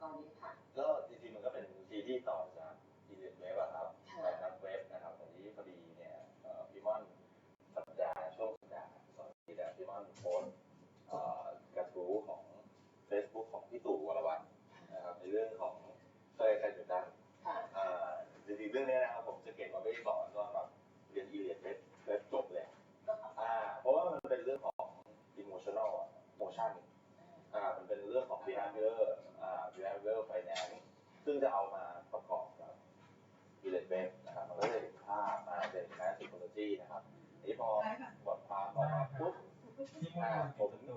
ตอนนี้ค่ะก็จริงๆมันก็เป็นซีรีส์ต่อจากอีเลียเว็บอะครับค่ะแบบนักเว็บนะครับแต่ที่พอดีเนี่ยเอ่อพี่ม่อนสัปดาห์ช่วงสัปดาห์สองที่แล้วพี่ม่อนโพสต์เอ่อกระทู้ของ Facebook ของพี่ตู่วรวัฒน์นะครับในเรื่องของเตยไคจูตันค่ะอ่าจริงๆเรื่องเนี้ยนะครับผมจะเก็บมาไม่สอนก็แบบเรียนอีเลียเว็บเว็บจบเลยอ่าเพราะว่ามันเป็นเรื่องของ emotional อะ motion อ่ามันเป็นเรื่องของ behavior อ่า behavior finance ซึ่งจะเอามาประกอบกับ e l e v e n นะครับ มันก็เลยเห็นภาพมาเป็น math psychology นะครับอันนี้พอบทความออกมาปุ๊บที่มุ่งหวังประตู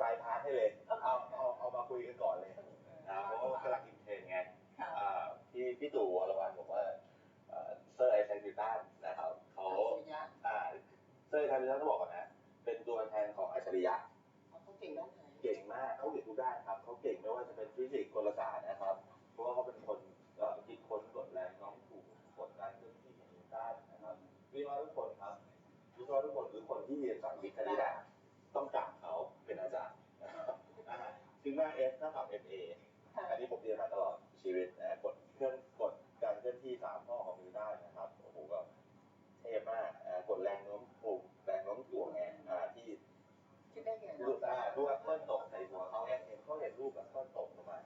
บายพาสให้เลย เอาเอาเอามาคุยกันก่อนเลยนะเพราะว่ากำลังอินเทรนด์ไงค่ะอ่าพี่พี่ตู่วรวันบอกว่าเอ่อเซอร์ไอแซคนิวตันนะครับเขาอัจฉริยะอ่าเซอร์ไอแซคนิวตันต้องบอกก่อนนะ เป็นตัวแทนของอัจฉริยะ เขาเก่งด้านไหน เก่ง มากเขาเก่งทุกด้านครับเขาเก่งไม่ว่าจะเป็นฟิสิกส์กลศาสตร์นะครับ เพราะว่าเขาเป็นคนเอ่อคิดค้นกฎแรงโน้มถ่วงกฎการเคลื่อนที่ของนิวตันนะครับวิศวะทุกคนครับวิศวะทุกคนคือคนที่เรียนสายวิทย์คณิตอะต้องกราบเขาเป็นอาจารย์นะครับอ่าซึ่งหน้า F เท่ากับ FA ค่ะอันนี้ผมเรียนมาตลอดชีวิตนะกฎเคลื่อนกฎการเคลื่อนที่สามข้อของนิวตันนะครับโอ้โหก็เทพมากอ่ากฎแรงโน้มถ่วงแรงโน้มถ่วงไงอ่าที่ คิดได้ไงลูเนาะกอ่าลูกแอปเปิ้ลตกใส่หัวเขาเนี่ย เห็นเขาเห็นลูกแอปเปิ้ลตกลงมา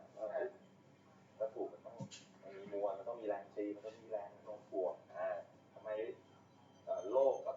วัตถุมันต้องมันมีมวลมันต้องมีแรงตีมันต้องมีแรงโน้มถ่วงอ่าทำไมโลกกับ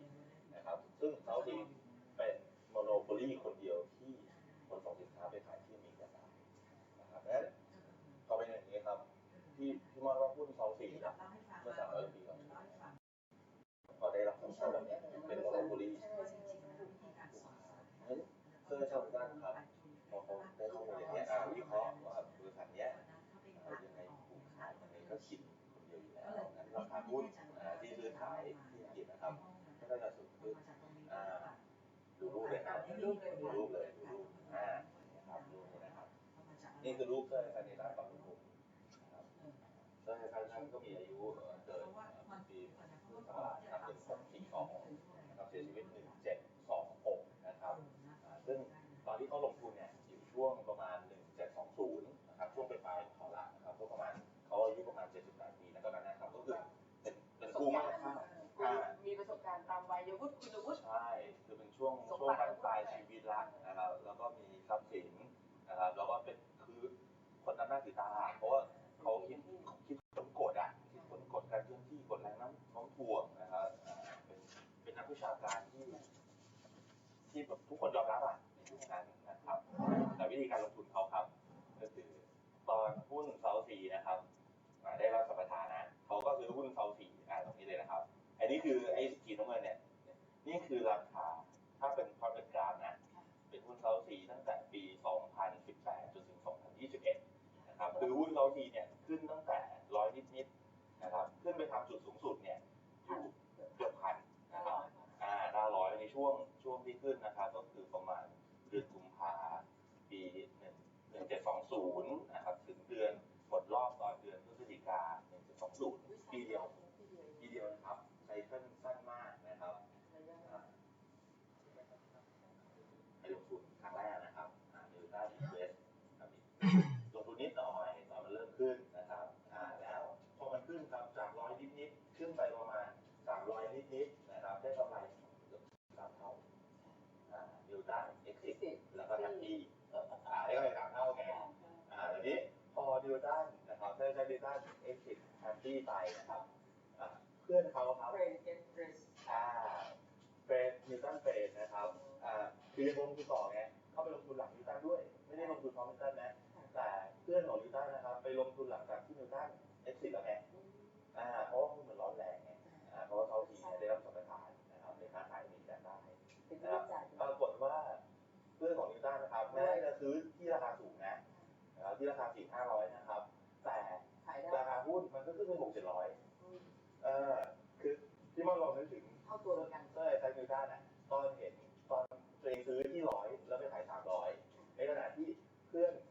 รูปเลยครับดูรูปเลยรูปอ่านะครับรูปนะครับ นี่คือรูปเซอร์ไซนิต้าต่อคุณนะครับเซอร์ไซนิต้าก็มีอายุเกิดปีพุทธศักราชครับหนึ่งหกสี่สองนะครับเสียชีวิตหนึ่งเจ็ดสองหกนะครับ ซึ่งตอนที่เขาลงทุนเนี่ยอยู่ช่วงประมาณ 1720 นะครับ ช่วงปลายของเขาละนะครับก็ประมาณเขาอายุประมาณ 78 ปีนะตอนนั้นนะครับก็คือเป็นเป็นผู้มากมีประสบการณ์ตามวัยวุฒิคุณวุฒิใช่ ช่วงช่วงบ้านปลายชีวิตละนะครับ แล้วก็มีทรัพย์สินนะครับ แล้วก็เป็นคือคนนั้นหน้าถือตาเพราะว่าเขาคิดคิดค้นกฎอะคิดค้นกฎการเคลื่อนที่กฎแรงน้ำโน้มถ่วงนะครับอ่าเป็นเป็นนักวิชาการที่ที่แบบทุกคนยอมรับอะในยุคนั้นนะครับ แต่วิธีการลงทุนเขาครับ ก็คือตอนหุ้นเซาซีนะครับอ่าได้รับสัมปทานนะเขาก็ซื้อหุ้นเซาซีอ่าตรงนี้เลยนะครับ อันนี้คือไอ้ขีดน้ำเงินเนี่ย นี่คือราค ด้านเอ็กซิสแล้วก็ทันทีอ่าได้ก็ไปยสามเท่ากัอ่าทีนี้พอดิวตันนะครับได้ได้ดิวตันเอ็กซิสแฮนที่ไปนะครับอ่าเพื่อนเขาครับเฟรนเอ็กซ์อ่าเฟรนดิวตันเฟรนนะครับอ่าคือจะลงทุนต่อไงเข้าไปลงทุนหลังดิวตันด้วย ไม่ได้ลงทุนพร้อมดิวตันนะแต่เพื่อนของดิวตันนะครับ ไปลงทุนหลังจากที่ดิวตันเอ็กซิสแล้วไงอ่าเพราะว่ามันร้อนแรงไงอ่าเพราะว่าเขาทีได้รับสมรรถานนะครับในค้าขายมีกันได้นะครับ เพื่อนของนิวตันนะครับแม้จะซื้อที่ราคาสูงนะนะครับที่ราคาสี่ห้าร้อยนะครับ แต่ขายได้ราคาหุ้นมันก็ขึ้นไปหกเจ็ดร้อยเออคือที่มันลองนึกถึงเท่าตัวกันเซอร์ไอแซคนิวตันอะตอนเห็นตอนตัวเองซื้อที่ร้อยแล้วไปขายสามร้อยในขณะที่เพื่อนของนิวตัน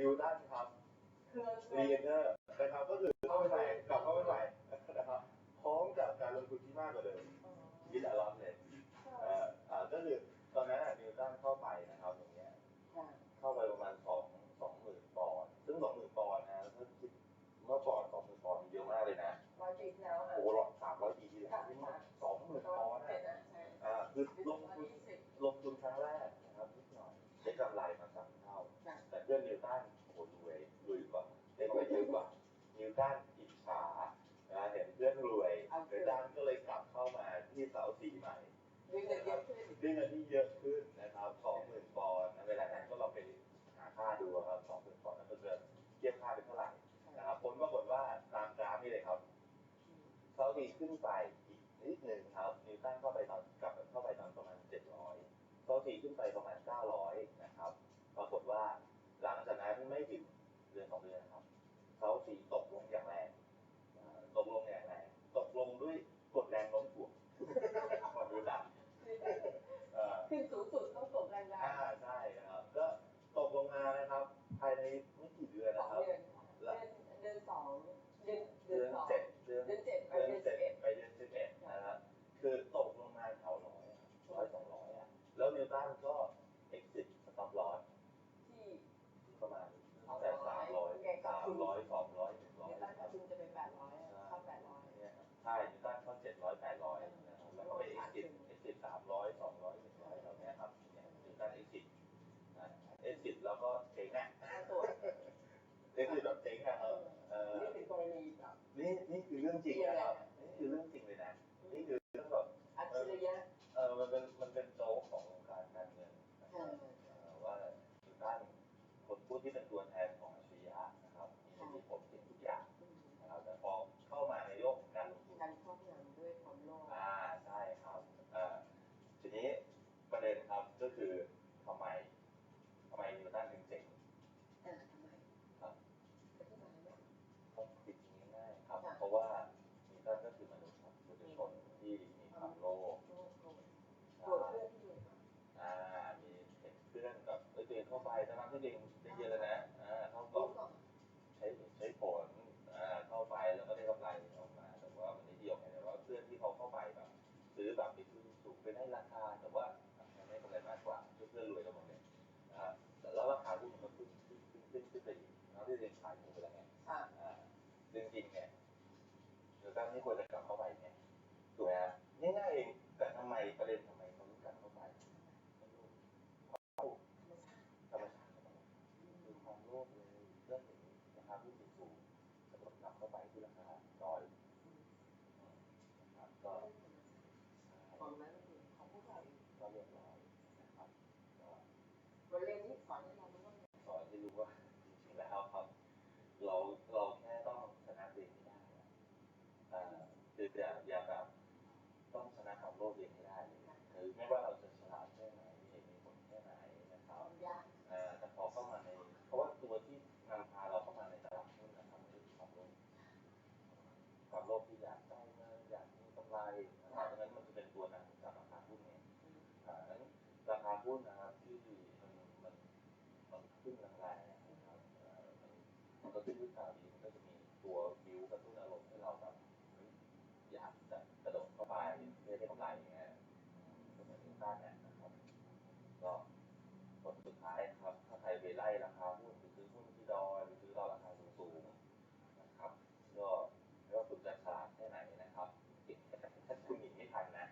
นิวตันครับเครื่องรีเอนเนอร์ เขาดีขึ้นไปอีกนิดหนึ่งครับนิวตันเข้าไปตอนกลับเข้าไปตอนประมาณ 700เขาดีขึ้นไปประมาณ 900 นะครับ ปรากฏว่าหลังจากนั้นไม่ถึงเดือนสองเดือนครับเขาสีตกลงอย่างแรงอ่าตกลงอย่างแรงตกลงด้วยกดแรงโน้มถ่วงของนิวตันเอ่อขึ้นสูงสุดต้องตกแรงอ่าใช่ครับก็ตกลงมานะครับ ภายในไม่กี่เดือนๆสอนะงครับ ล้วนิวตันก็ exit stop loss ที่ประมาณแต่สามร้อยสามร้อยสองร้อยหนึ่งร้อยเดือนคตั้รับงคุณจะเป็นแปดร้อยเข้าแปดร้อยเนี่ยครับใช่นิวตันเข้าเจ็ดร้อยแปดร้อยนะครับแล้วก็ไป exit exit สามร้อยสองร้อยหนึ่งร้อยเหล่านี้ครับเนี่ยนิวตัน exit นะ exit แล้วก็เจ๊งอะตัว exit แบบเจ๊งอะครับเออนี่เป็นกรณีแบบนี่นี่คือเรื่องจริงนะครับนี่คือเรื่องจริง ที่เป็นตัวแทนของอัจฉริยะนะครับมีอิทธิพลเก่งทุกอย่างนะครับแต่พอเข้ามาในโลกของการลงทุนการครอบงำด้วยความโลภอ่าใช่ครับอ่าทีนี้ประเด็นครับก็คือ เข้าไปทั้งนั้นที่ตัวเองได้เยอะแล้วนะอ่าเข้ารู้ก่อนก่อนใช้ใช้ผลอ่าเข้าไปแล้วก็ได้กำไรออกมา แต่ว่ามันนิดเดียวไงแต่ว่าเพื่อนที่เขาเข้าไปแบบซื้อแบบไปซื้อสูงไปได้ราคาแต่ว่ามันได้กำไรมากกว่าเพื่อนรวยกันหมดเลยอ่าแล้วราคาหุ้นมันก็ขึ้นขึ้นขึ้นขึ้นขึ้นไปอีกแล้วที่ตัวเองขายหมูไปแล้วไงค่ะอ่าจริงๆเนี่ยเดี๋ยวตั้งนี่ควรจะกลับเข้าไปเนี่ยถูกไหมฮะง่ายๆเอง แต่ทำไมประเด็นทำไมเขารู้กลับเข้าไปไม่รู้เข้าธรรมชาติของมันคือความโลภเลยเรื่องถึงราคาหุ้นสูงกระโดดกลับเข้าไปที่ราคาน้อยอืมนะครับก็ ของนั้นคือของพวกเรา ก็เรียบร้อยนะครับก็ บทเรียนนี้สอนให้เราไม่ต้อง สอนให้รู้ว่าจริงๆแล้วครับ เราเราแค่ต้องชนะตัวเองให้ได้นะอ่าคืออย่าอย่าแบบต้องชนะความโลภตัวเองให้ได้ หุ้นนะครับที่มันมันมันขึ้นแรงๆนะครับเออมันมันก็ขึ้นด้วยข่าวดีมันก็จะมีตัวบิวกระตุ้นอารมณ์ให้เราแบบอยากจะกระโดดเข้าไปเพื่อได้กำไรอย่างเงี้ยก็เหมือนนิวตันเนี่ยนะครับก็ผลสุดท้ายนะครับ ถ้าใครไปไล่ราคาหุ้นไปซื้อหุ้นที่ดอยไปซื้อตอนราคาสูงๆนะครับก็ไม่ว่าคุณจะฉลาดแค่ไหนนะครับถ้าคุณหนีไม่ทันนะ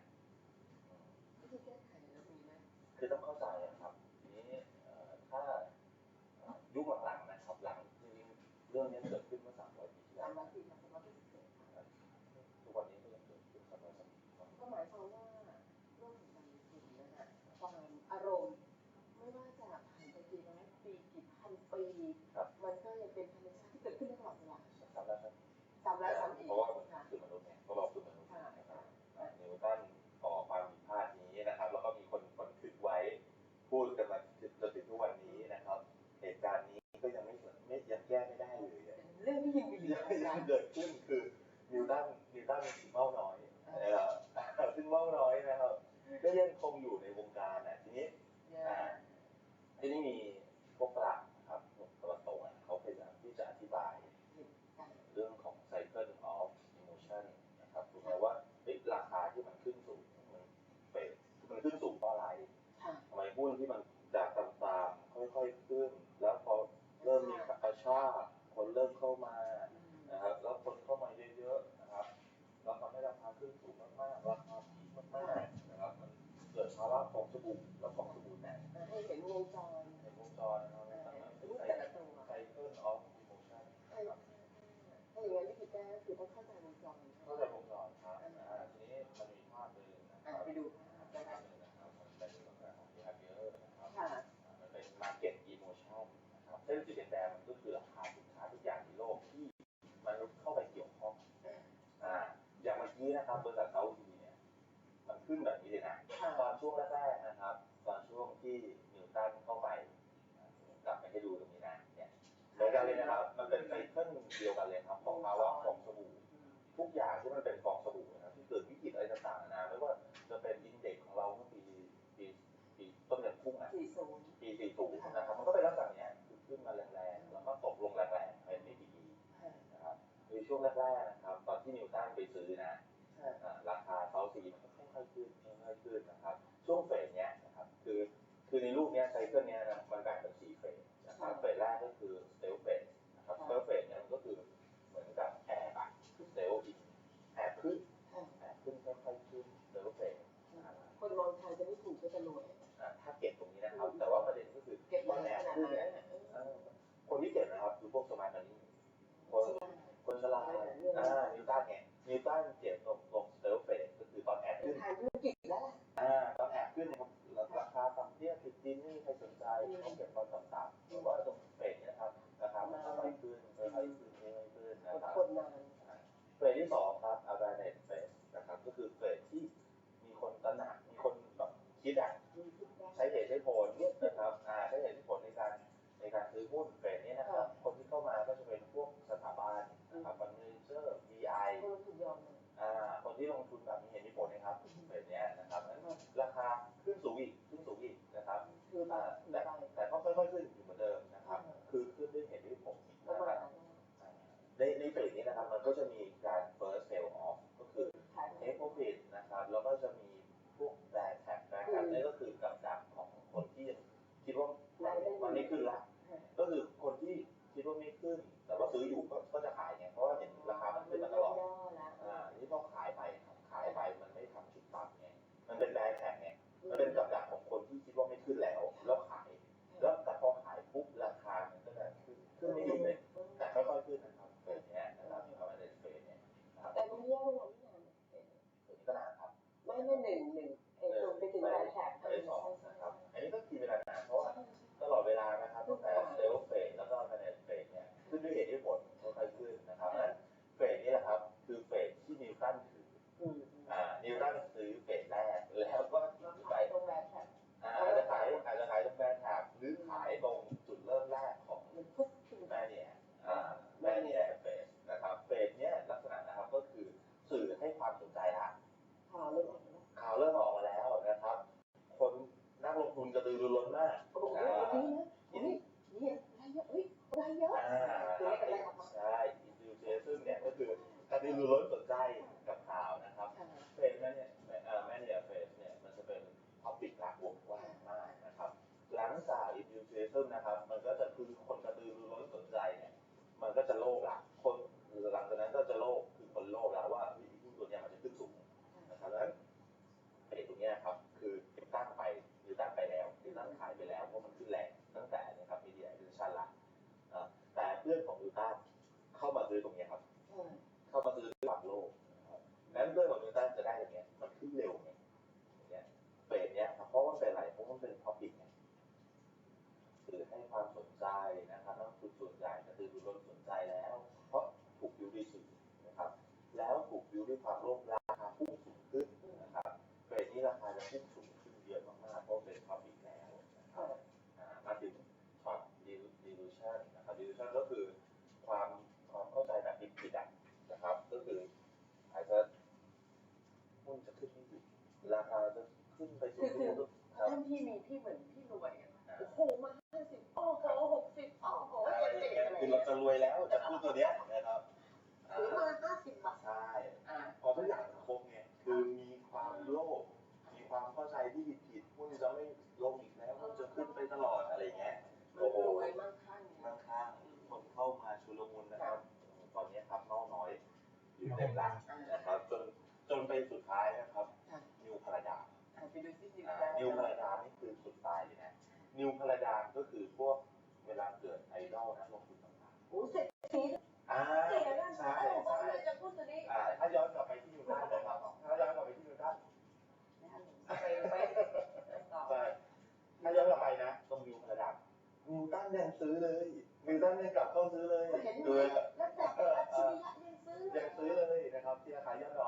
วิธีแก้ไขเรามีไหม คือต้องเข้าใจอะครับทีนี้เอ่อถ้าเอ่อยุคหลังๆนะครับหลังจริงๆเรื่องนี้เกิดขึ้นเมื่อสาม ร้อยปีที่ตาแล้มวรัฐที่ทำสมาธิเสร็จทุกวันนี้ก็ยังเกิดขึ้นสมัยสมัยก็หมายความว่าโลกของการลงทุนนะคะความอารมณ์ ไม่ว่าจะผ่านไปกี่ร้อยปีกี่พันปีมันก็ยังเป็นธรรมชาติที่เกิดขึ้นตลอดเวลาทำแล้วครับซ้ำแล้วซ้ำอีกเพราะว่ามันคือมนุษย์ไงเพราะเราคือมนุษย์นะครับนิวตันก่อความผิดพลาดนี้นะครับ แล้วก็มีคนบันทึกไว้ พูดกันมาจนถึงทุกวันนี้นะครับ เหตุการณ์นี้ก็ยังไม่ รื่องที่ยังมีอยู่ที่นะเกิดขึ้นคือนิวตันนิวตันเป็นสีเมาน้อยนะครับซึ่งเมาน้อยนะครับก็ยังคงอยู่ในวงการนะทีนี้อ่าทีนี้มีพวกฝรั่งครับพวกตะวันตกอะเขาพยายามที่จะอธิบาย เรื่องของ cycle of emotion นะครับถูกไหมว่าเฮ้ยราคาที่มันขึ้นสูงมันเป็นมันขึ้นสูงเพราะอะไรค่ะทำไมหุ้นที่มันจากต่ำๆค่อยๆขึ้น แล้วพอเริ่มมีกระชากคนเริ่มเข้ามานะครับแล้วคนเข้ามาเยอะๆนะครับแล้วทำให้ราคาขึ้นสูงมากๆราคาพีคมากๆนะครับมันเกิดภาวะของสบู่แล้วของสบู่แตกให้เห็นวงจรในวงจรนะครับเป็นรูปไซแต่ละตัวเคิลออฟอิโมชันถ้าอย่างนั้นวิธีแก้คือต้องเข้าใจวงจรเข้าใจวงจรครับอ่าทีนี้มันมีภาพหนึ่งนะครับไปดูภาพภานะคะพหนึ่งนะครับมันเป็นลักษณะของ behavior นะครับค่ะอ่ามันเป็น market emotion นะครับเส้นสีแดง เคิลเดียวกันเลยครับของภาวะของสบู่ทุกอย่างที่มันเป็นฟองสบู่นะครับที่เกิดวิกฤตอะไรต่างๆนานาไม่ว่าจะเป็นอินเด็กซ์ของเราเมื่อปีปีปีต้นเดือนพุ่งอะสี่ศูนย์ปี40นะครับมันก็เป็นลักษณะเนี้ยคือขึ้นมาแรงๆแล้วก็ตกลงแรงๆเป็นไม่ดีนะครับในช่วงแรกๆนะครับ ตอนที่นิวตันไปซื้อนะอ่าราคาเซาซีมันก็ค่อยๆขึ้นค่อยๆขึ้นนะครับ ช่วงเฟสเนี้ยนะครับคือคือในรูปเนี้ยไซเคิลเนี้ยนะ แบอ่าบแต่แต่ก็ค่อยๆขึ้น ด้วยความโลภราคาพุ่งสูงขึ้นนะครับเฟสนี้ราคาจะพุ่งสูงขึ้นเยอะมากๆเพราะเป็นท็อปิกแล้วนะครับอ่ามาถึงช็อตดิลูชันนะครับดิลูชันก็คือความความเข้าใจแบบผิดๆอะนะครับ ก็คืออาจจะหุ้นจะขึ้นไม่หยุดราคาจะขึ้นไปสูงขึ้นครับท่านพี่มีพี่เหมือนพี่รวยอะอ่าโอ้โหมาห้าสิบโอ้โหหกสิบโอ้โหอะไรอเจ็ย่าดงสิบเงี้ยอะไรคือเราจะรวยแล้วจากหุ้นตัวเนี้ยนะครับอ่าถือมาห้าสิบบาทใช่อ่าพอ ทุกอย่างมันครบไงคือมีความโลภมีความเข้าใจที่ผิดผิดๆหุ้นจะไม่ลงอีกแล้วหุ้นจะขึ้นไปตลอดอะไรเงี้ยมันรวยมั่งคั่งข้างข้างๆคนเข้ามาชุลมุนนะครับ ตอนนี้ครับเมาน้อยอยู่เต็มร้านนะครับ จนจนไปสุดท้ายนะครับ นิวพาราดาอ่าไปดูซินิวอ่านิวพาราดามนี่คือสุดตายเลยนะนิวพาราดามก็คือพวกเวลาเกิดไอดอลนักลงทุนต่างโอ้เสร็จทีๆอ่าเสียแล้วใช่โอ้โหใช่เลยจะพูดตัวนี้อ่าถ้าย้อนกลับไป ถ้าย้อนกลับไปที่นิวตันไปไปต่อใช่ถ้าย้อนกลับไปนะตรงวิวกราดามนิวตันยังซื้อเลยนิวตันยังกลับเข้าซื้อเลยเห็นไหมดูเลยแล้วแต่อัจฉริยะยังซื้อยังซื้อเลยนะครับที่ราคาย่อล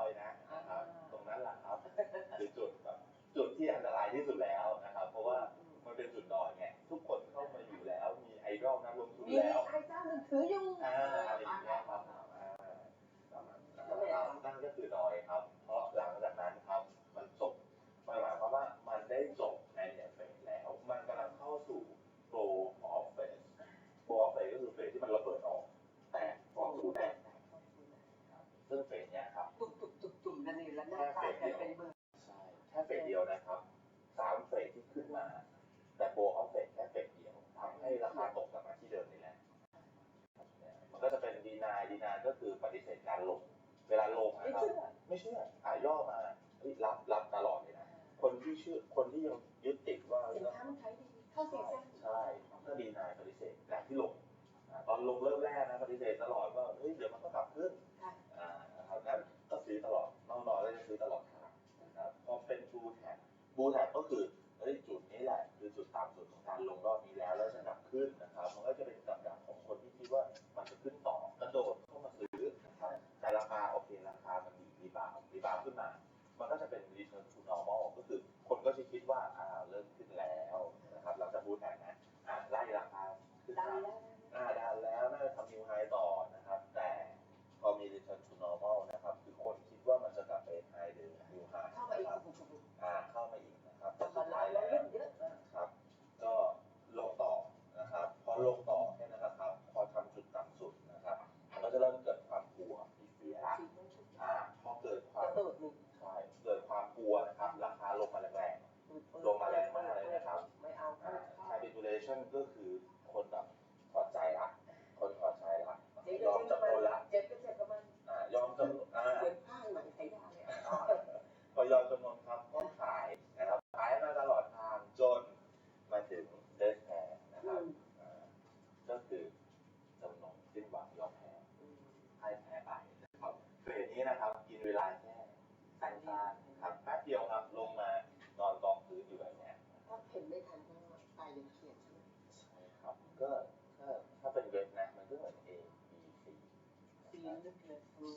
อย ย่อมาเฮ้ยรับรับตลอดเลยนะ คนที่เชื่อคนที่ยังยึดติดว่าสินเรื่องค้ามันขายดีเข้าซีซั่นใช่ก็ดีนายปฏิเสธแบบที่ลงอะตอนลงเริ่มแรกนะปฏิเสธตลอดว่าเฮ้ยเดี๋ยวมันก็กลับขึ้นค่ะอ่านะครับงั้นก็ซื้อตลอดน้องๆก็จะซื้อตลอดทางนะครับพอเป็นบูแท็กบูแท็กก็คือเฮ้ยจุดนี้แหละ คือจุดต่ำสุดของการลงรอบนี้แล้วแล้วจะกลับขึ้นนะครับมันก็จะ น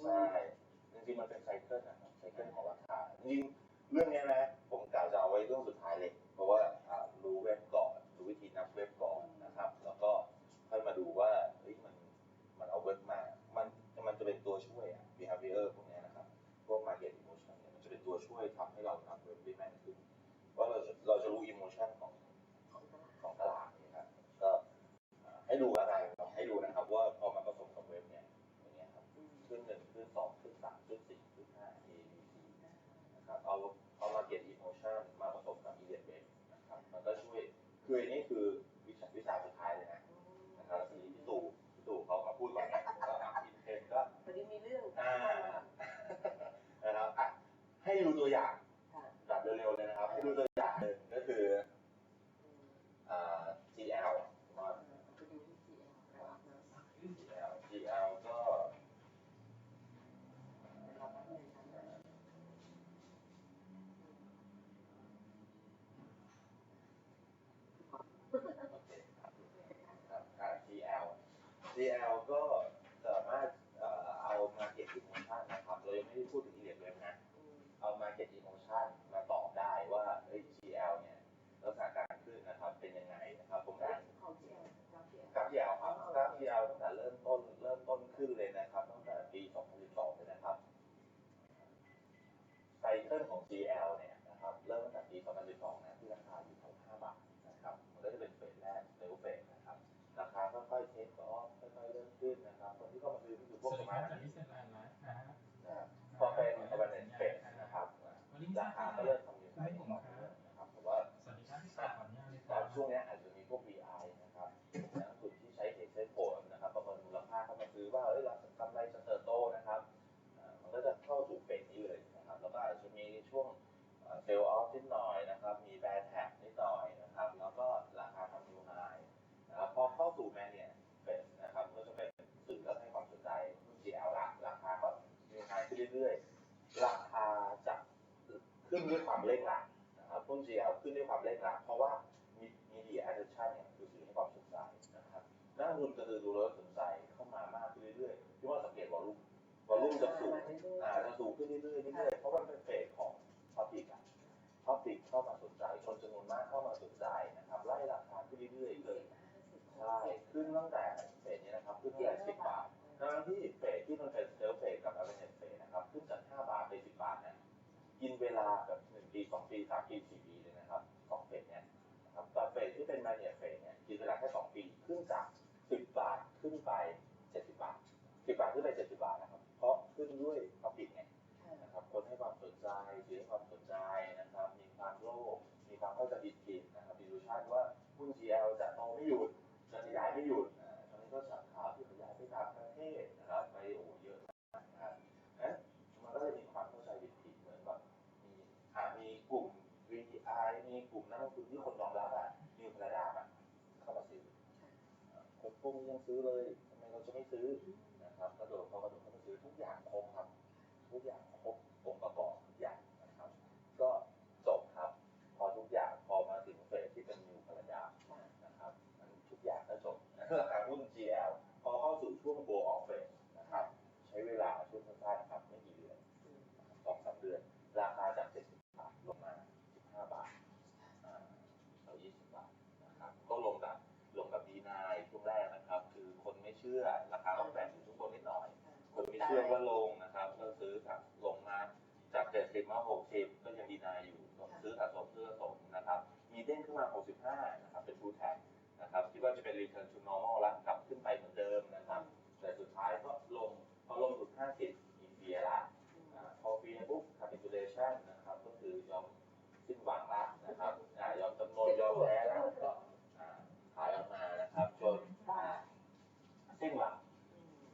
ใช่จริงๆมันเป็นไซเคิลนะครับไซเคิลของราคาจริงๆเรื่องเนี้ยนะ ผมกล่าวจะเอาไว้เรื่องสุดท้ายเลย เพราะว่าอ่ารู้เว็บก่อนรู้วิธีนับเว็บก่อนนะครับ แล้วก็ค่อยมาดูว่าเฮ้ยมันมันเอาเว็บมามันมันจะเป็นตัวช่วยอะ behavior พวกเนี้ยนะครับพวก market emotion เนี่ยมันจะเป็นตัวช่วยทำให้เรานับเว็บได้แม่นขึ้นว่าเราจะเราจะรู้ emotion ของ เอาเอามาเก็บอีโมชั่นมาผสมกับอีเดียดเบสนะครับมันก็ช่วยคืออันนี้คือวิชาวิชาสุดท้ายเลยนะนะครับแล้ที่ตู่พี่ตู่เขาก็พูดว่าก็อินเทนก็พอดีมีเรื่องอ่านะครับอะให้ดูตัวอย่างแบบเร็วๆเลยนะ อเอามาเก็ตอิโมชันนะครับเรายังไม่ได้พูดถึงอิเล็กเลยนะ เอามาเก็ตอิโมชันมาตอบได้ว่าเอ้ย GL เนี่ยลักษณะการขึ้นนะครับเป็นยังไงนะครับผมอ่านของที่แอลกราฟที่แอลกราฟ GL ครับกราฟ GL ตั้งแต่เริ่มต้นเริ่มต้นขึ้นเลยนะครับตั้งแต่ปี 2012เลยนะครับไซเคิลของ GL เนี่ยนะครับเริ่มตั้งแต่ ขึ้นด้วยความเร่งรัดนะครับหุ้น GL ขึ้นด้วยความเร่งรัดเพราะว่ามีมีดีแอดดิชันเนี่ยคือสื่อให้ความสนใจนะครับนักลงทุนกระตือรือร้นสนใจเข้ามามากขึ้นเรื่อยๆที่ว่าสังเกตวอลลุ่มวอลลุ่มจะสูงอ่าจะสูงขึ้นเรื่อยๆเรื่อยๆเพราะว่ามันเป็นเฟสของพับบิกอะพับบิกเข้ามาสนใจคนจำนวนมากเข้ามาสนใจนะครับไล่ราคาขึ้นเรื่อยๆเลยใช่ขึ้นตั้งแต่เฟสนี้นะครับขึ้นตั้งแต่สิบบาททั้งที่เฟสที่มันเป็น กินเวลาแบบหนึ่งปีสองปีสามปีสี่ปีเลยนะครับสองเฟสเนี่ยครับแต่เฟสที่เป็นมาเนียเฟสเนี่ยกินเวลาแค่สองปีขึ้นจาก10บบาทขึ้นไป70บาท10บบาทขึ้นไป70บาทนะครับ เพราะขึ้นด้วยพับบิกไงนะครับ คนให้ความสนใจซื้อความสนใจนะครับ มีความโลภมีความเข้าใจผิดผิดนะครับดิลูชันว่าหุ้น GL จะโตไม่หยุดจะขยายไม่หยุด ลุ่ม VI มีกลุ่มนักลงทุนที่คนยอมรับอะมีพระดามอะเข้ามาซื้ออ่าคนพวกนี้ยังซื้อเลยทำไมเราจะไม่ซื้อนะครับกระโดดเขากระโดดเข้ามาซื้อทุกอย่างครบครับ ทุกอย่างครบองค์ประกอบทุกอย่างนะครับ ก็จบครับ พอทุกอย่างพอมาถึงเฟสที่เป็นนิวพระดามนะครับมันทุกอย่างก็จบราคาหุ้น GL พอเข้าสู่ช่วง go off phase นะครับ ใช้เวลาช่วงสั้นๆครับไม่กี่เดือนนะครับสองสามเดือน ราคาจาก 70 บาทลงมา 15 บาทอ่าเอา20 บาทนะครับ ก็ลงแบบลงแบบดีนายช่วงแรกนะครับ คือคนไม่เชื่อราคาต้องแบ่งอยู่ทุกคนนิดหน่อยคนไม่เชื่อว่าลงนะครับก็ซื้อกับลงมาจาก70มา60ก็ยังดีนายอยู่ก็ซื้อสะสมซื้อสะสมนะครับ มีเด้งขึ้นมา65นะครับเป็นฟูแท็กนะครับคิดว่าจะเป็น return to normal แล้วกลับขึ้นไปเหมือนเดิมนะครับ แต่สุดท้ายก็ลงพอลงถึง50มีเฟียร์ละอ่าพอปีปุ๊บ capitulation นะครับ ก็คือยอมสิ้นหวังละนะครับอ่ายอมจำนวนยอมแพ้แล้วก็อ่าขายออกมานะครับจนอ่าสิ้นหวัง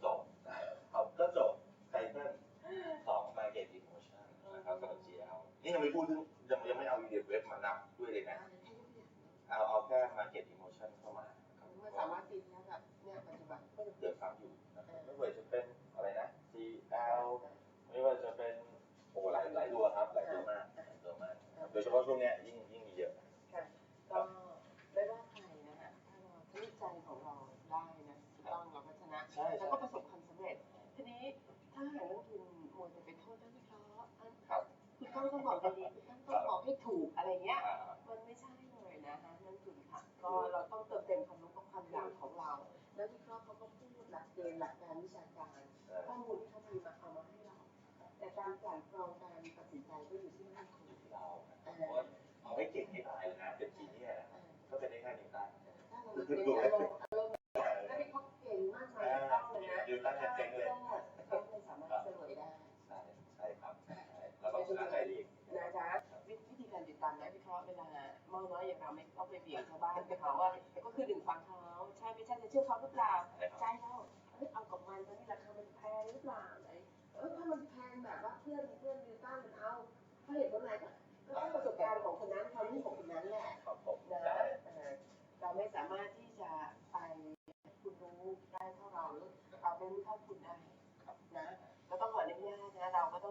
จบนะครับก็จบไตเติ้ลของ market emotion นะครับสำหรับ GL นี่ยังไม่พูดถึงยังยังไม่เอา e d web มานับด้วยเลยนะ เอาเอาแค่ market emotion เข้ามานะครับมันสามารถตีแค่แบบเนี่ยปัจจุบันก็ยังเดือดซ้ำอยู่นะครับไม่ว่าจะเป็นอะไรนะ CL ไม่ว่าจะเป็นโอ้หลายหลายตัวครับหลายตัวมากหลายตัวมากครับโดยเฉพาะช่วงเนี้ยยิ่งยิ่งมีเยอะค่ะก็ไม่ว่าใครนะฮะถ้าเราตั้งใจของเราได้นะถูกต้องเราก็ชนะใช่แล้วใช่ก็ประสบ ว่าเอาให้เก่งให้ตายเลยนะ เป็นจีเนี่ยนะก็เป็นได้แค่นิวตัน ถ้าเราเป็นอารมณ์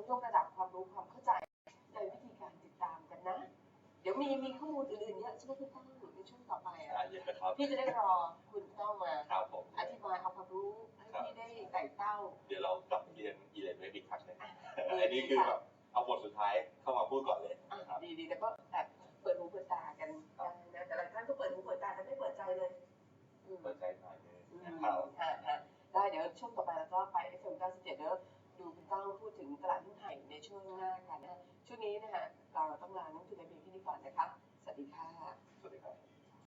ยกระดับความรู้ความเข้าใจในวิธีการติดตามกันนะ เดี๋ยวมีมีข้อมูลอื่นๆเยอะใช่ไหมพี่ตั้งในช่วงต่อไปอะพี่จะได้รอคุณเต้องมาอธิบายเอาความรู้ให้พี่ได้ไต่เต้า เดี๋ยวเรากลับเรียนอีเลนเวบิกครั้เหนึ่งอันนี้คือแบบ ช่วงหน้าค่ะช่วงนี้นะคะเราต้องลาน้องทุนในเพีงที่นี่ก่อนนะคะ สวัสดีค่ะ